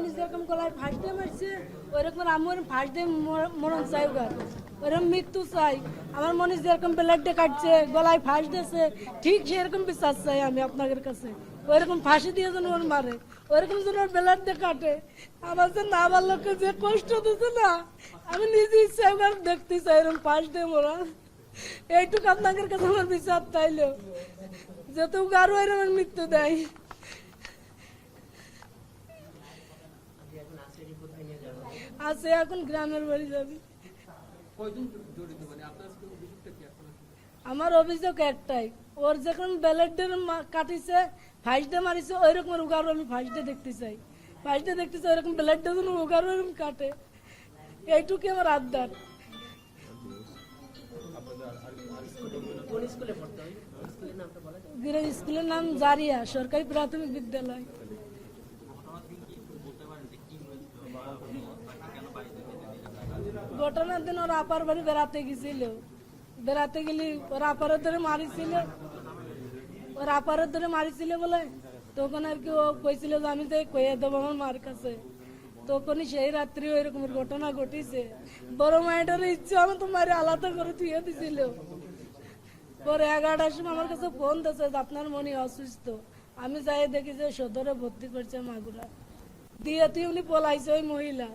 মনীষ যেরকম গলায় ফাঁস দিয়ে মারছে, ওইরকম আমার ফাঁস দিয়ে মর- মরণ চাই ওগার ওইরকম মৃত্যু চাই। আমার মনীষ যেরকম ব্লেড দিয়ে কাটছে, গলায় ফাঁস দিয়েছে। ঠিক সেরকম বিশ্বাস চাই আমি আপনাদের কাছে। ওইরকম ফাঁসি দিয়ে যেন ওর মারে, ওইরকম যেন ওর ব্লেড দিয়ে কাটে। আমার যে না আমার লোককে যে কষ্ট দিচ্ছে না, আমি নিজে ইচ্ছা একবার দেখতে চাই এরকম ফাঁস দিয়ে মোরা। এইটুকু আপনাদের কাছে আমার বিচার তাইলো যত আরও এরকম মৃত্যু দেয়। আছে এখন গ্রামের বাড়ি যাবি। মানে আমার অভিযোগ একটাই ওর যখন ব্যালেটের কাটিছে ফাইসটা মারিছে ওই রকম উগারও আমি ফাইসটা দেখতে চাই। ফাইসটা দেখতে চাই ওরকম ব্যালেটটা যেন উগারও এরকম কাটে। এইটুকু আমার আবদার। স্কুলের নাম জারিয়া সরকারি প্রাথমিক বিদ্যালয়। ঘটনার দিন ওর আপার বাড়ি বেড়াতে গেছিল। বেড়াতে গেলি ওর আপারের ধরে মারিছিল। ওর আপারের ধরে মারিছিল বলে তখন আর কি ও কইছিল যে আমি তো কইয়ে দেবো আমার মার কাছে। তখনই সেই রাত্রি ওই রকমের ঘটনা ঘটিছে। বড় মায়ের ইচ্ছে আমি তো মারি আলাদা করে থুয়ে দিছিল। পরে এগারোটার সময় আমার কাছে ফোন দিয়েছে যে আপনার মনে অসুস্থ। আমি যাই দেখি যে সদরে ভর্তি করছে মাগুরা। দিয়ে তুই উনি পলাইছে ওই মহিলা।